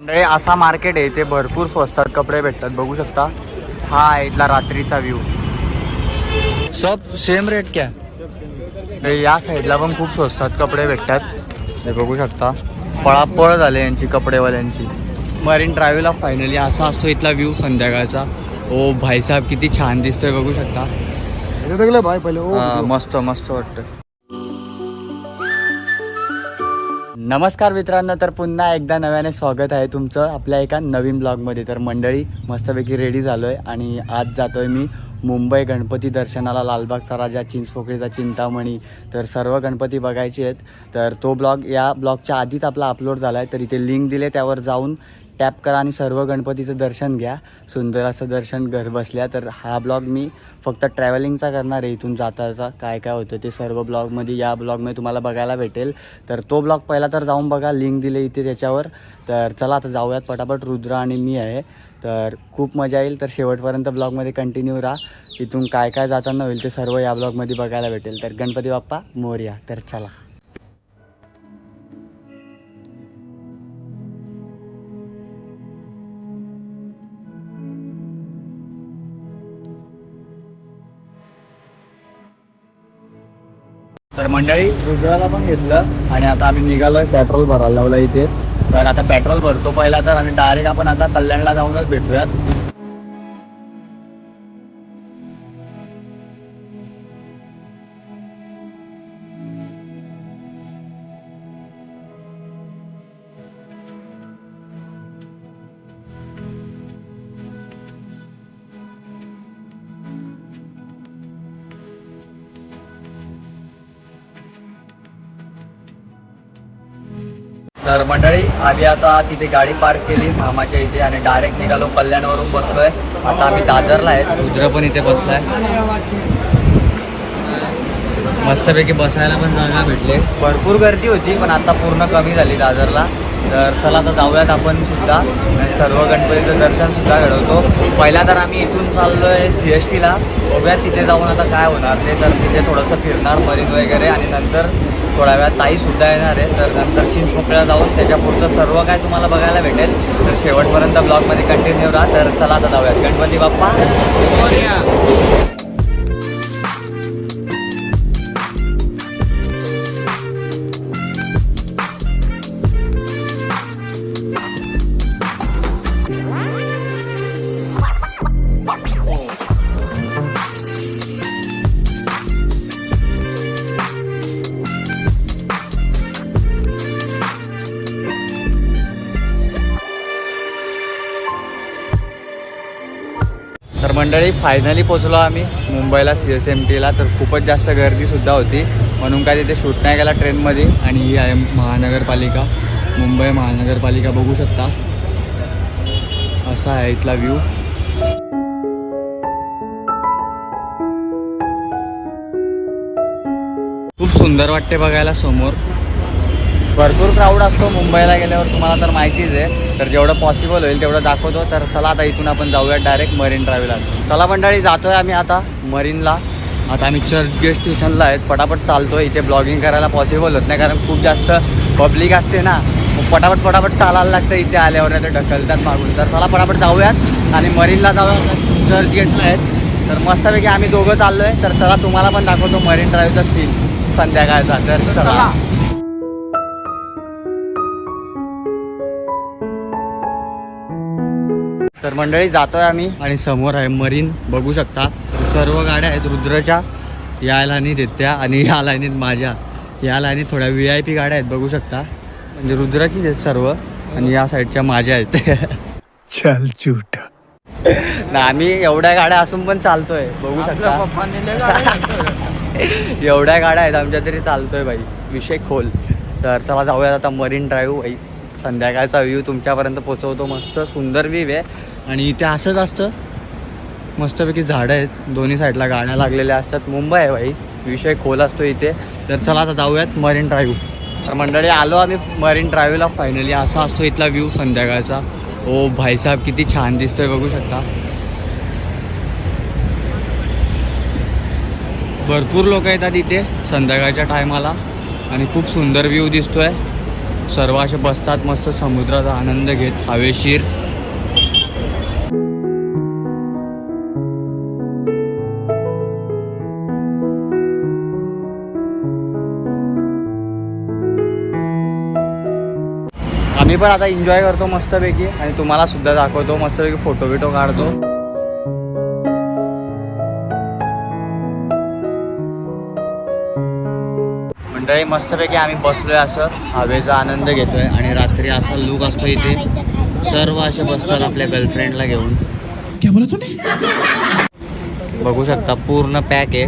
मंडळी असा मार्केट आहे इथे भरपूर स्वस्तात कपडे भेटतात. बघू शकता हा आहे इथला रात्रीचा व्ह्यू सब सेम रेट क्या? अरे या साईडला पण खूप स्वस्तात कपडे भेटतात. हे बघू शकता पळापळ झाले यांची कपडेवाल्यांची. मरीन ड्राईव्हला फायनली असा असतो इथला व्ह्यू संध्याकाळचा. ओ भाईसाहेब किती छान दिसतोय बघू शकता. भाई पहिले ओ हा, मस्त मस्त वाटतं नमस्कार मित्रांनो तर पुन्हा एकदा नव्याने स्वागत आहे तुमचं आपल्या एका नवीन ब्लॉगमध्ये. तर मंडळी मस्तपैकी रेडी झालो आहे आणि आज जातो आहे मी मुंबई गणपती दर्शनाला लालबागचा राजा चिंचपोकळीचा चिंतामणी. तर सर्व गणपती बघायचे आहेत. तर तो ब्लॉग या ब्लॉगच्या आधीच आपला अपलोड झाला आहे तर इथे लिंक दिले त्यावर जाऊन टॅप करा आणि सर्व गणपतीचं दर्शन घ्या. सुंदर असं दर्शन घर बसल्या तर हा ब्लॉग मी फक्त ट्रॅव्हलिंगचा करणार आहे इथून जाताचा. काय काय होतं ते सर्व ब्लॉगमध्ये या ब्लॉगमध्ये तुम्हाला बघायला भेटेल. तर तो ब्लॉग पहिला तर जाऊन बघा लिंक दिले इथे त्याच्यावर. तर चला आता जाऊयात पटापट रुद्र आणि मी आहे. तर खूप मजा येईल. तर शेवटपर्यंत ब्लॉगमध्ये कंटिन्यू राहा. इथून काय काय जाताना होईल ते सर्व या ब्लॉगमध्ये बघायला भेटेल. तर गणपती बाप्पा मोर्या. तर चला. तर मंडळी रुद्राला पण घेतलं आणि आता आम्ही निघालोय पेट्रोल भरायला लावलं इथे. तर आता पेट्रोल भरतो पहिला तर आणि डायरेक्ट आपण आता कल्याणला जाऊनच भेटूयात. तर मंडळी आम्ही आता तिथे गाडी पार्क केली मामाच्या इथे आणि डायरेक्ट निघालो कल्याणवरून बसतोय आता आम्ही दादरला आहे. रुद्र पण इथे बसलाय. मस्तपैकी बसायला पण जागा भेटले. भरपूर गर्दी होती पण आता पूर्ण कमी झाली दादरला. तर चला आता जाऊयात आपण सुद्धा. आणि सर्व गणपतीचं दर्शन सुद्धा घडवतो. पहिला तर आम्ही इथून चाललोय सी एस टीला बघूयात तिथे जाऊन आता काय होणार ते. तर तिथे थोडंसं फिरणार मरीन वगैरे. आणि नंतर थोड्या वेळात ताई सुद्धा येणार आहे. तर नंतर चिंचपोकळ्या जाऊन त्याच्या पुढचं सर्व काय तुम्हाला बघायला भेटेल. तर शेवटपर्यंत ब्लॉगमध्ये कंटिन्यू राहा. तर चला आता जाऊयात. गणपती बाप्पा. मंडळी फायनली पोचलो आम्ही मुंबईला सी एस एम टीला तर खूपच जास्त गर्दीसुद्धा होती. म्हणून काय तिथे शूट नाही केला ट्रेनमध्ये. आणि ही आहे महानगरपालिका. मुंबई महानगरपालिका बघू शकता. असा आहे इथला व्ह्यू खूप सुंदर वाटते बघायला समोर. भरपूर क्राऊड असतो. मुंबईला गेल्यावर तुम्हाला तर माहितीच आहे. तर जेवढं पॉसिबल होईल तेवढं दाखवतो. तर चला आता इथून आपण जाऊया डायरेक्ट मरीन ड्राईव्हला चला मंडळी जातोय आम्ही आता मरीनला आता आम्ही चर्चगेट स्टेशनला आहेत. पटापट चालतोय. इथे ब्लॉगिंग करायला पॉसिबल होत नाही. कारण खूप जास्त पब्लिक असते ना. मग पटापट पटापट चालायला लागतं. इथे आल्यावर नाही तर ढकलतात मागून. तर चला पटापट जाऊयात. आणि मरीनला जाऊया चर्च गेटला आहेत. तर मस्तपैकी आम्ही दोघं चाललो आहे तर चला तुम्हाला पण दाखवतो मरीन ड्राईव्हचा सीन संध्याकाळचा. तर चला. तर मंडळी जातोय आम्ही आणि समोर आहे मरीन. बघू शकता. सर्व गाड्या आहेत रुद्रच्या. या लाईनीत आहेत त्या आणि या लाईनीत माझ्या. या लाईनीत थोड्या व्ही आय पी गाड्या आहेत बघू शकता. म्हणजे रुद्राचीच आहेत सर्व आणि या साईडच्या माझ्या आहेत. चल झूठा. ना आम्ही एवढ्या गाड्या असून पण चालतोय. बघू शकता. एवढ्या गाड्या आहेत आमच्या तरी चालतोय बाई. विषय खोल. तर चला जाऊयात आता मरीन ड्राईव्ह बाई संध्याकाळचा व्ह्यू तुमच्यापर्यंत पोचवतो मस्त सुंदर व्ह्यू आहे. आणि इथे असंच असतं. मस्तपैकी झाडं आहेत. दोन्ही साईडला गाड्या लागलेल्या असतात. मुंबई आहे भाई. विषय खोल असतो इथे. तर चला आता जाऊयात मरीन ड्राईव्ह. तर मंडळी आलो आम्ही मरीन ड्राईव्हला फायनली असा असतो इथला व्ह्यू संध्याकाळचा. ओ भाईसाहेब किती छान दिसतोय बघू शकता. भरपूर लोक येतात इथे संध्याकाळच्या टायमाला आणि खूप सुंदर व्ह्यू दिसतोय. सर्व असे बसतात मस्त समुद्राचा आनंद घेत. हवेशीर. पण आता एन्जॉय करतो मस्तपैकी आणि तुम्हाला सुद्धा दाखवतो मस्तपैकी फोटो बिटो काढतो. मंडळी मस्तपैकी आम्ही बसलोय असं. हवेचा आनंद घेतोय आणि रात्री असा लुक असतो इथे. सर्व असे बसतात आपल्या गर्लफ्रेंडला घेऊन. बघू शकता पूर्ण पॅक आहे.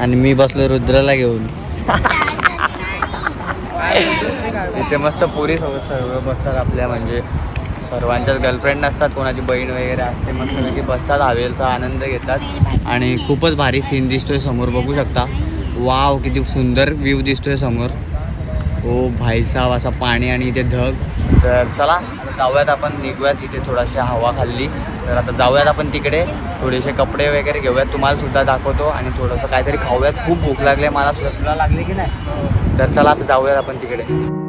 आणि मी बसलो रुद्रला घेऊन. इथे मस्त पुरी सोबत सर्व बसतात आपल्या म्हणजे सर्वांच्याच गर्लफ्रेंड नसतात कोणाची बहीण वगैरे असते मस्तपैकी बसतात हवेलचा आनंद घेतात. आणि खूपच भारी सीन दिसतोय समोर बघू शकता. वाव किती सुंदर व्ह्यू दिसतोय समोर. ओ भाईसाब असा पाणी आणि इथे धग तर चला जाऊयात आपण निघूयात इथे थोडाशी हवा खाल्ली. तर आता जाऊयात आपण तिकडे थोडेसे कपडे वगैरे घेऊयात. तुम्हाला सुद्धा दाखवतो आणि थोडंसं काहीतरी खाऊयात. खूप भूक लागली आहे मला सुद्धा. तुला लागली की नाही? तर चला आता जाऊयात आपण तिकडे.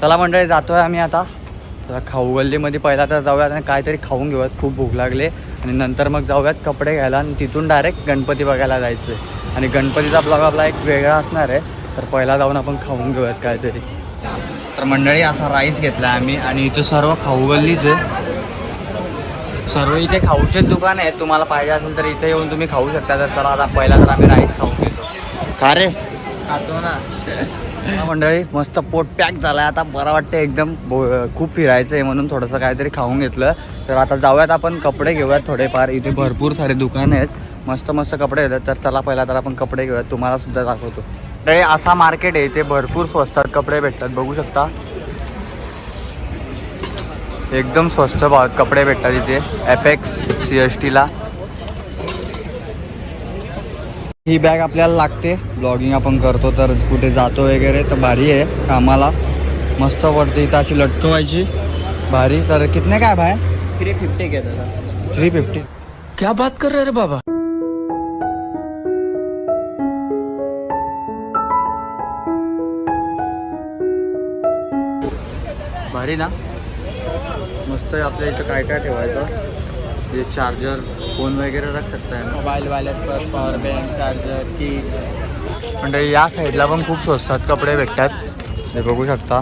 चला मंडळी जातोय आम्ही आता. तर खाऊ गल्लीमध्ये पहिला तर जाऊयात आणि काहीतरी खाऊन घेऊयात. खूप भूक लागले. आणि नंतर मग जाऊयात कपडे घ्यायला आणि तिथून डायरेक्ट गणपती बघायला जायचं आहे आणि गणपतीचा ब्लॉग आपला एक वेगळा असणार आहे. तर पहिला जाऊन आपण खाऊन घेऊयात काहीतरी. तर मंडळी असा राईस घेतला आम्ही आणि इथं सर्व खाऊ गल्लीच आहे. सर्व इथे खाऊचेच दुकान आहे. तुम्हाला पाहिजे असेल तर इथे येऊन तुम्ही खाऊ शकता. तर चला आता पहिला तर आम्ही राईस खाऊन घेतो. का रे? खातो ना. मंडळी मस्त पोट पॅक झालाय. आता बरं वाटतं एकदम बो- खूप फिरायचं आहे म्हणून थोडंसं काहीतरी खाऊन घेतलं. तर आता जाऊयात आपण कपडे घेऊयात थोडेफार. इथे भरपूर सारे दुकान आहेत. मस्त मस्त कपडे येतात तर चला पहिला तर आपण कपडे घेऊयात. तुम्हाला सुद्धा दाखवतो. तर असा मार्केट आहे. इथे भरपूर स्वस्तात कपडे भेटतात. बघू शकता. एकदम स्वस्त भावात कपडे भेटतात इथे. एपेक्स सी एस टीला ही बॅग आपल्याला लागते. ब्लॉगिंग आपण करतो तर कुठे जातो वगैरे तर भारी आहे कामाला. मस्त वरती इथं अशी लटकवायची भारी. तर कितने काय भाय थ्री फिफ्टी घेतो थ्री फिफ्टी क्या बात कर रहे रे बाबा? भारी ना? मस्त आहे आपल्या इथं काय काय ठेवायचं? हे चार्जर फोन वगैरे रख सकता है मोबाईल वाले पर्स पॉवर बँक चार्जर की म्हणजे या साईडला पण खूप स्वस्तात कपडे भेटतात. हे बघू शकता.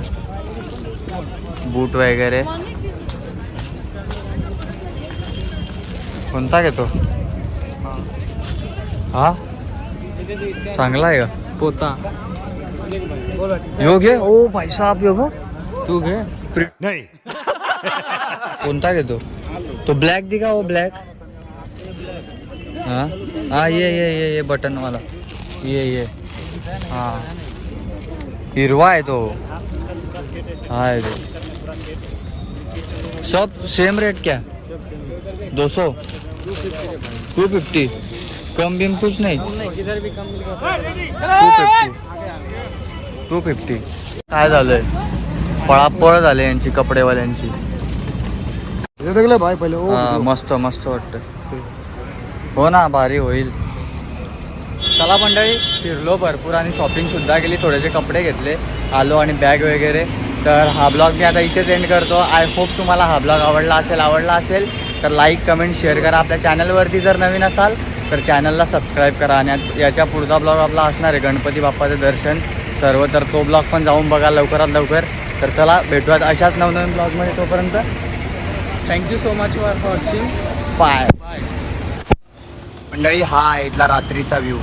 बूट वगैरे. कोणता घेतो? हा? चांगला आहे का? पोता. यो घे. ओ भाई साहब यो बघ. तू घे. नहीं. कोणता घेतो? तो ब्लॅक दिखा वो ब्लॅक हां? हां ये ये ये ये बटन वाला. ये ये. हां. हिरवा आहे तो. हा आहे तो सब सेम रेट क्या? दो सौ. टू फिफ्टी कम बिम कुछ नहीं. टू फिफ्टी टू फिफ्टी काय झालंय? पळापळ झाले यांची कपडेवाल्यांची. भाई पहले ओ हा, मस्त मस्त वाटतं. हो ना भारी होईल. चला मंडळी फिरलो भरपूर आणि शॉपिंग सुद्धा केली थोडेसे कपडे घेतले आलो आणि बॅग वगैरे. तर हा ब्लॉग मी आता इथेच एंड करतो. आय होप तुम्हाला हा ब्लॉग आवडला असेल आवडला असेल तर लाईक कमेंट शेअर करा. आपल्या चॅनलवरती जर नवीन असाल तर चॅनलला सबस्क्राईब करा. आणि याच्या पुढचा ब्लॉग आपला असणार आहे गणपती बाप्पाचं दर्शन. सर्व तर तो ब्लॉग पण जाऊन बघा लवकरात लवकर. तर चला भेटूयात अशाच नवनवीन ब्लॉगमध्ये तोपर्यंत. Thank you so much for watching bye bye मंडळी हा आहे इथला रात्रीचा व्ह्यू